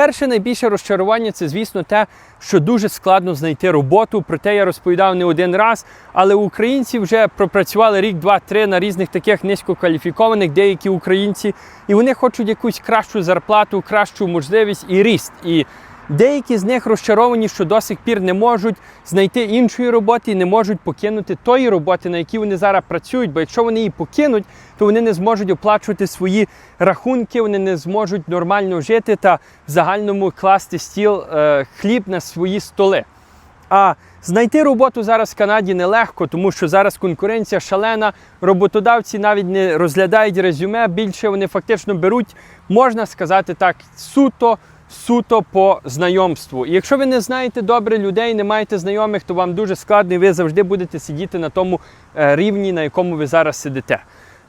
Перше найбільше розчарування це, звісно, те, що дуже складно знайти роботу. Про те я розповідав не один раз. Але українці вже пропрацювали рік, два, три на різних таких низькокваліфікованих, деякі українці, і вони хочуть якусь кращу зарплату, кращу можливість і ріст. І Деякі з них розчаровані, що до сих пір не можуть знайти іншої роботи і не можуть покинути тої роботи, на якій вони зараз працюють. Бо якщо вони її покинуть, то вони не зможуть оплачувати свої рахунки, вони не зможуть нормально жити та в загальному класти стіл е, хліб на свої столи. А знайти роботу зараз в Канаді нелегко, тому що зараз конкуренція шалена. Роботодавці навіть не розглядають резюме. Більше вони фактично беруть, можна сказати так, суто. Суто по знайомству. І якщо ви не знаєте добре людей, не маєте знайомих, то вам дуже складно, і ви завжди будете сидіти на тому е, рівні, на якому ви зараз сидите.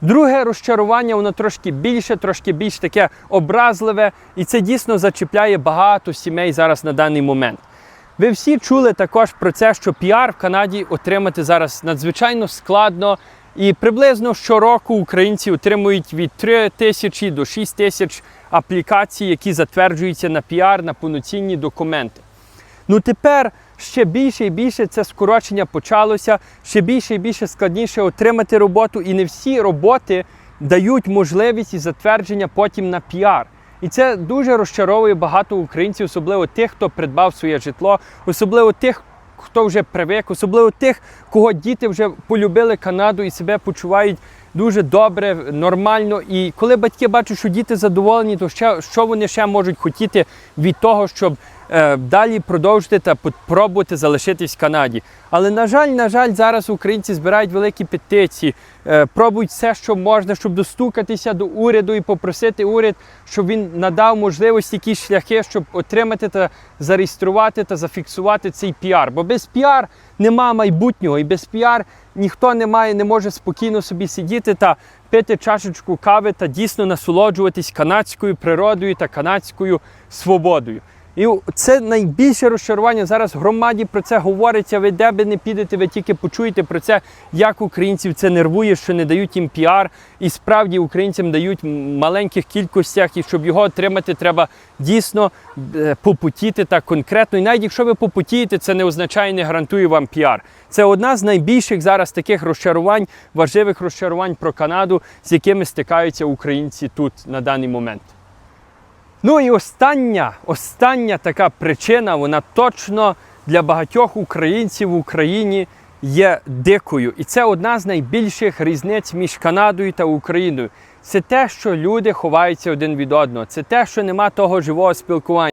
Друге розчарування, воно трошки більше, трошки більш таке образливе, і це дійсно зачіпляє багато сімей зараз на даний момент. Ви всі чули також про це, що піар в Канаді отримати зараз надзвичайно складно. І приблизно щороку українці отримують від 3 тисячі до 6 тисяч аплікацій, які затверджуються на піар, на повноцінні документи. Ну тепер ще більше і більше це скорочення почалося, ще більше і більше складніше отримати роботу, і не всі роботи дають можливість і затвердження потім на піар. І це дуже розчаровує багато українців, особливо тих, хто придбав своє житло, особливо тих, хто вже привик, особливо тих, кого діти вже полюбили Канаду і себе почувають дуже добре, нормально. І коли батьки бачать, що діти задоволені, то ще що вони ще можуть хотіти від того, щоб далі продовжити та спробувати залишитись в Канаді. Але на жаль, на жаль, зараз українці збирають великі петиції, е, пробують все, що можна, щоб достукатися до уряду і попросити уряд, щоб він надав можливості якісь шляхи, щоб отримати та зареєструвати та зафіксувати цей піар. Бо без піар нема майбутнього, і без піар ніхто не має, не може спокійно собі сидіти та пити чашечку кави та дійсно насолоджуватись канадською природою та канадською свободою. І це найбільше розчарування. Зараз в громаді про це говориться. Ви де би не підете, ви тільки почуєте про це, як українців це нервує, що не дають їм піар. І справді українцям дають в маленьких кількостях, і щоб його отримати, треба дійсно е, попутіти так конкретно. І навіть якщо ви попутієте, це не означає, не гарантує вам піар. Це одна з найбільших зараз таких розчарувань, важливих розчарувань про Канаду, з якими стикаються українці тут на даний момент. Ну і остання, остання така причина, вона точно для багатьох українців в Україні є дикою. І це одна з найбільших різниць між Канадою та Україною. Це те, що люди ховаються один від одного. Це те, що нема того живого спілкування.